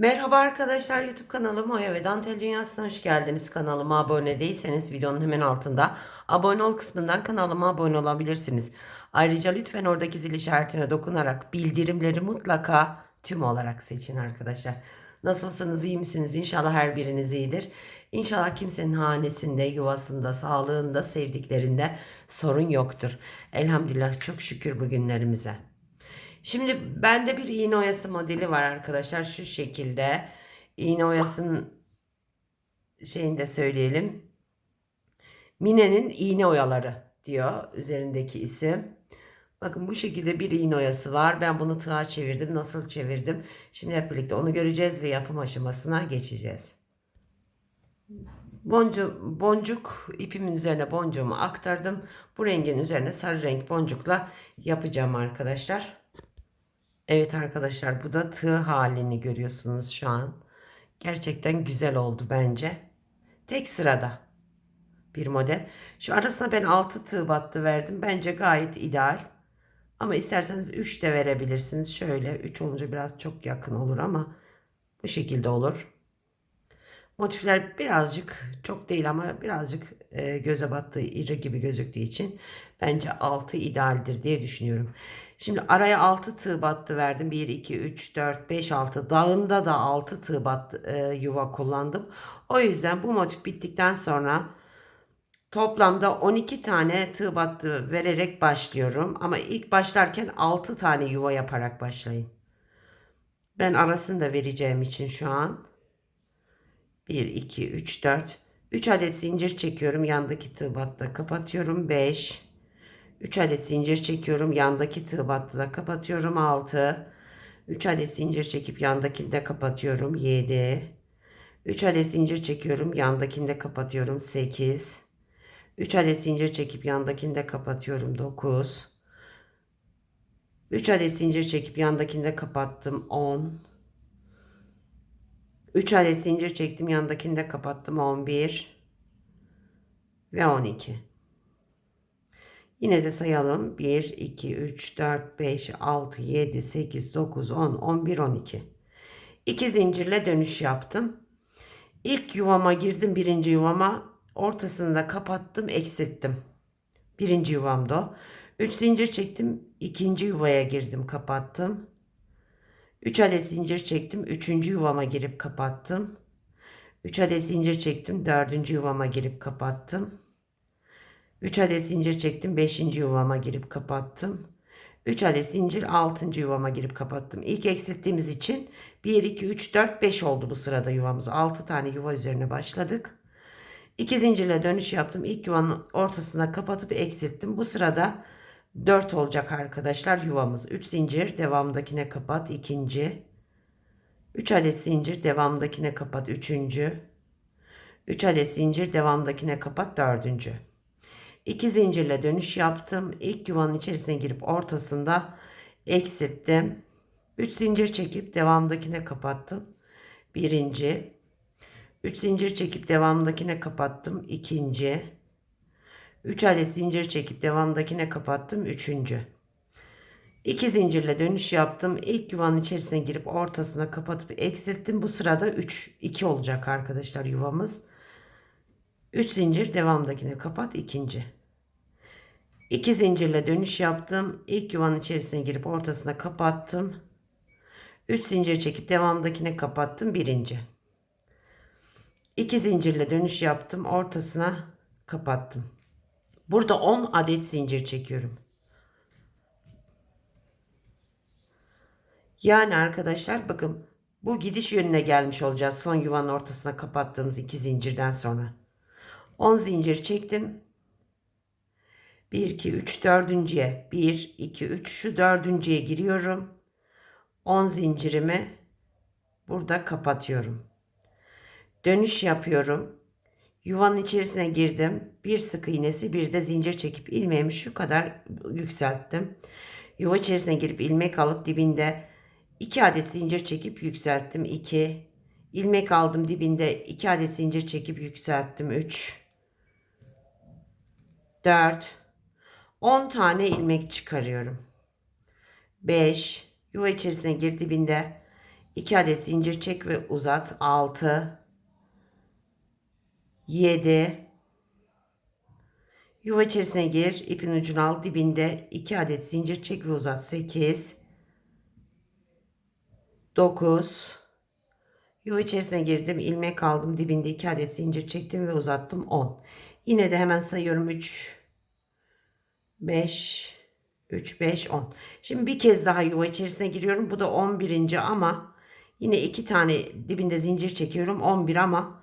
Merhaba arkadaşlar YouTube kanalıma Oya ve Dantel Dünyası'na hoş geldiniz. Kanalıma abone değilseniz videonun hemen altında abone ol kısmından kanalıma abone olabilirsiniz. Ayrıca lütfen oradaki zil işaretine dokunarak bildirimleri mutlaka tüm olarak seçin arkadaşlar. Nasılsınız iyi misiniz? İnşallah her biriniz iyidir. İnşallah kimsenin hanesinde, yuvasında, sağlığında, sevdiklerinde sorun yoktur. Elhamdülillah çok şükür bugünlerimize. Şimdi bende bir iğne oyası modeli var arkadaşlar. Şu şekilde. İğne oyasının şeyini de söyleyelim. Mine'nin iğne oyaları diyor üzerindeki isim. Bakın bu şekilde bir iğne oyası var. Ben bunu tığa çevirdim. Nasıl çevirdim? Şimdi hep birlikte onu göreceğiz ve yapım aşamasına geçeceğiz. Boncuk, boncuk ipimin üzerine boncuğumu aktardım. Bu rengin üzerine sarı renk boncukla yapacağım arkadaşlar. Evet arkadaşlar bu da tığ halini görüyorsunuz şu an. Gerçekten güzel oldu bence. Tek sırada bir model. Şu arasına ben 6 tığ battı verdim. Bence gayet ideal. Ama isterseniz 3 de verebilirsiniz. Şöyle 3 olunca biraz çok yakın olur ama bu şekilde olur. Motifler birazcık çok değil ama birazcık e, göze battığı iri gibi gözüktüğü için bence 6 idealdir diye düşünüyorum. Şimdi araya 6 tığ battı verdim. 1, 2, 3, 4, 5, 6. Dağında da 6 tığ battı e, yuva kullandım. O yüzden bu motif bittikten sonra toplamda 12 tane tığ battı vererek başlıyorum. Ama ilk başlarken 6 tane yuva yaparak başlayın. Ben arasını da vereceğim için şu an 1, 2, 3, 4. 3 adet zincir çekiyorum. Yandaki tığ battı kapatıyorum. 5. 3 adet zincir çekiyorum. Yandaki tığ battı kapatıyorum. 6. 3 adet zincir çekip yandakini de kapatıyorum. 7. 3 adet zincir çekiyorum. Yandakini de kapatıyorum. 8. 3 adet zincir çekip yandakini de kapatıyorum. 9. 3 adet zincir çekip yandakini de kapattım. 10. 3 adet zincir çektim. Yandakini de kapattım. 11 ve 12. Yine de sayalım. 1, 2, 3, 4, 5, 6, 7, 8, 9, 10, 11, 12. 2 zincirle dönüş yaptım. İlk yuvama girdim. Birinci yuvama. Ortasını da kapattım. Eksilttim. Birinci yuvamda o. 3 zincir çektim. ikinci yuvaya girdim. Kapattım. 3 adet zincir çektim. Üçüncü yuvama girip kapattım. 3 adet zincir çektim. Dördüncü yuvama girip kapattım. 3 adet zincir çektim. 5. yuvama girip kapattım. 3 adet zincir 6. yuvama girip kapattım. İlk eksilttiğimiz için 1, 2, 3, 4, 5 oldu bu sırada yuvamız. 6 tane yuva üzerine başladık. 2 zincirle dönüş yaptım. İlk yuvanın ortasına kapatıp eksilttim. Bu sırada 4 olacak arkadaşlar yuvamız. 3 zincir devamdakine kapat. ikinci. 3 adet zincir devamdakine kapat. Üçüncü. 3 adet zincir devamdakine kapat. Dördüncü. 2 zincirle dönüş yaptım. İlk yuvanın içerisine girip ortasında eksilttim. 3 zincir çekip devamdakine kapattım. Birinci. 3 zincir çekip devamdakine kapattım. ikinci. 3 adet zincir çekip devamdakine kapattım. Üçüncü. 2 zincirle dönüş yaptım. İlk yuvanın içerisine girip ortasına kapatıp eksilttim. Bu sırada 3 2 olacak arkadaşlar yuvamız. 3 zincir devamdakine kapat ikinci. 2 zincirle dönüş yaptım. İlk yuvanın içerisine girip ortasına kapattım. 3 zincir çekip devamdakine kapattım birinci. 2 zincirle dönüş yaptım. Ortasına kapattım. Burada 10 adet zincir çekiyorum. Yani arkadaşlar bakın bu gidiş yönüne gelmiş olacağız. Son yuvanın ortasına kapattığımız iki zincirden sonra. 10 zincir çektim. 1, 2, 3, dördüncüye. 1, 2, 3 şu dördüncüye giriyorum. 10 zincirimi burada kapatıyorum. Dönüş yapıyorum. Yuvanın içerisine girdim. Bir sık iğnesi bir de zincir çekip ilmeğimi şu kadar yükselttim. Yuva içerisine girip ilmek alıp dibinde 2 adet zincir çekip yükselttim. 2 ilmek aldım dibinde 2 adet zincir çekip yükselttim. 3 4 10 tane ilmek çıkarıyorum. 5 yuva içerisine gir dibinde 2 adet zincir çek ve uzat. 6 7 Yuva içerisine gir. ipin ucunu al. Dibinde 2 adet zincir çek ve uzat. 8 9 Yuva içerisine girdim. ilmek aldım. Dibinde 2 adet zincir çektim ve uzattım. 10. Yine de hemen sayıyorum. 3 5 3 5 10. Şimdi bir kez daha yuva içerisine giriyorum. Bu da 11. ama yine iki tane dibinde zincir çekiyorum. 11 ama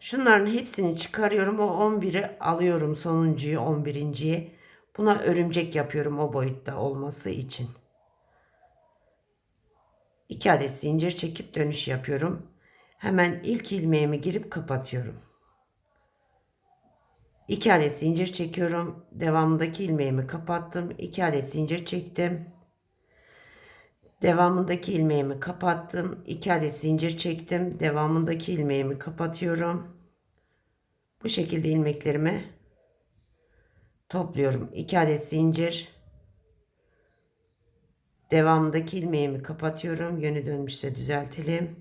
şunların hepsini çıkarıyorum. O 11'i alıyorum sonuncuyu 11.yi. Buna örümcek yapıyorum o boyutta olması için. 2 adet zincir çekip dönüş yapıyorum. Hemen ilk ilmeğimi girip kapatıyorum. 2 adet zincir çekiyorum. Devamındaki ilmeğimi kapattım. 2 adet zincir çektim. Devamındaki ilmeğimi kapattım. 2 adet zincir çektim. Devamındaki ilmeğimi kapatıyorum. Bu şekilde ilmeklerimi topluyorum. 2 adet zincir. Devamındaki ilmeğimi kapatıyorum. Yönü dönmüşse düzeltelim.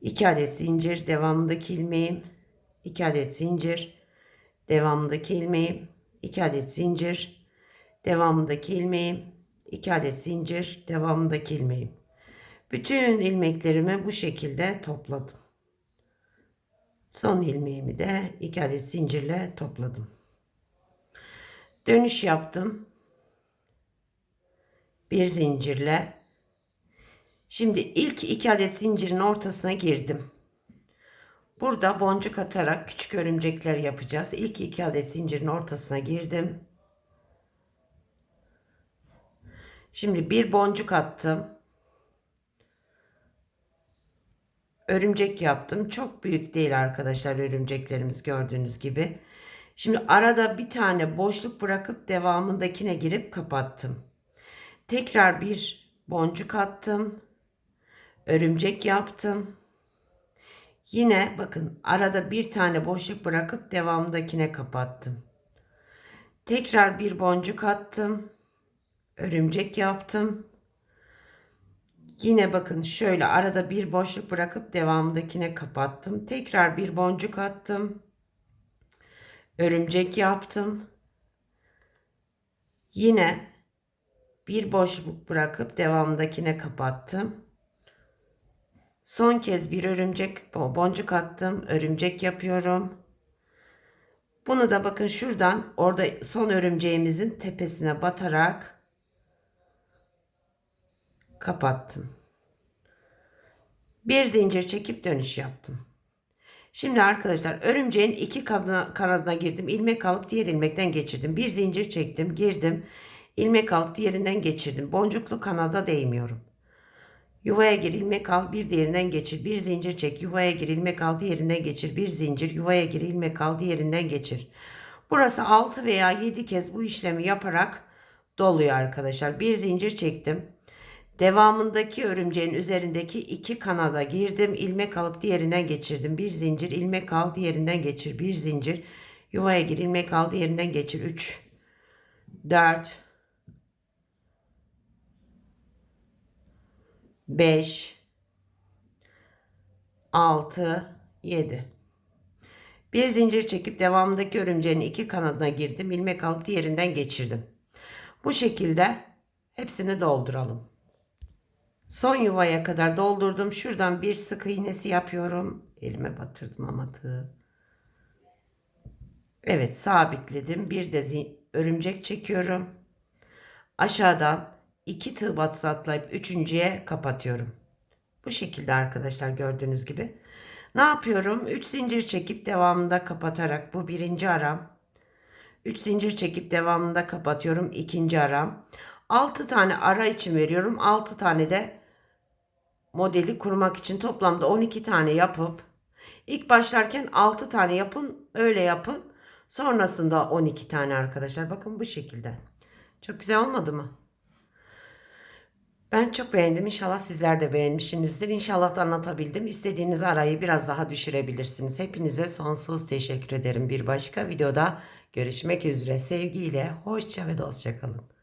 2 adet zincir. Devamındaki ilmeğim 2 adet zincir, devamındaki ilmeğim, 2 adet zincir, devamındaki ilmeğim, 2 adet zincir, devamındaki ilmeğim. Bütün ilmeklerimi bu şekilde topladım. Son ilmeğimi de 2 adet zincirle topladım. Dönüş yaptım. Bir zincirle. Şimdi ilk 2 adet zincirin ortasına girdim. Burada boncuk atarak küçük örümcekler yapacağız. İlk iki adet zincirin ortasına girdim. Şimdi bir boncuk attım. Örümcek yaptım. Çok büyük değil arkadaşlar örümceklerimiz gördüğünüz gibi. Şimdi arada bir tane boşluk bırakıp devamındakine girip kapattım. Tekrar bir boncuk attım. Örümcek yaptım. Yine bakın arada bir tane boşluk bırakıp devamındakine kapattım. Tekrar bir boncuk attım. Örümcek yaptım. Yine bakın şöyle arada bir boşluk bırakıp devamındakine kapattım. Tekrar bir boncuk attım. Örümcek yaptım. Yine bir boşluk bırakıp devamındakine kapattım. Son kez bir örümcek boncuk attım. Örümcek yapıyorum. Bunu da bakın şuradan orada son örümceğimizin tepesine batarak kapattım. Bir zincir çekip dönüş yaptım. Şimdi arkadaşlar örümceğin iki kanadına, kanadına girdim. ilmek alıp diğer ilmekten geçirdim. Bir zincir çektim, girdim. ilmek alıp diğerinden geçirdim. Boncuklu kanada değmiyorum. Yuvaya gir ilmek al bir diğerinden geçir. Bir zincir çek. Yuvaya gir ilmek al diğerinden geçir. Bir zincir yuvaya gir ilmek al diğerinden geçir. Burası 6 veya 7 kez bu işlemi yaparak doluyor arkadaşlar. Bir zincir çektim. Devamındaki örümceğin üzerindeki iki kanada girdim. ilmek alıp diğerinden geçirdim. Bir zincir ilmek al diğerinden geçir. Bir zincir yuvaya gir ilmek al diğerinden geçir. 3 4 5 6 7 bir zincir çekip devamındaki örümceğin iki kanadına girdim. ilmek alıp diğerinden geçirdim. Bu şekilde hepsini dolduralım. Son yuvaya kadar doldurdum. Şuradan bir sık iğnesi yapıyorum. Elime batırdım ama tığı. Evet sabitledim. Bir de örümcek çekiyorum. Aşağıdan 2 tığ batısı üçüncüye kapatıyorum. Bu şekilde arkadaşlar gördüğünüz gibi. Ne yapıyorum? 3 zincir çekip devamında kapatarak bu birinci aram. 3 zincir çekip devamında kapatıyorum ikinci aram. 6 tane ara için veriyorum. 6 tane de modeli kurmak için toplamda 12 tane yapıp ilk başlarken 6 tane yapın öyle yapın. Sonrasında 12 tane arkadaşlar. Bakın bu şekilde. Çok güzel olmadı mı? Ben çok beğendim. İnşallah sizler de beğenmişsinizdir. İnşallah da anlatabildim. İstediğiniz arayı biraz daha düşürebilirsiniz. Hepinize sonsuz teşekkür ederim. Bir başka videoda görüşmek üzere. Sevgiyle, hoşça ve dostça kalın.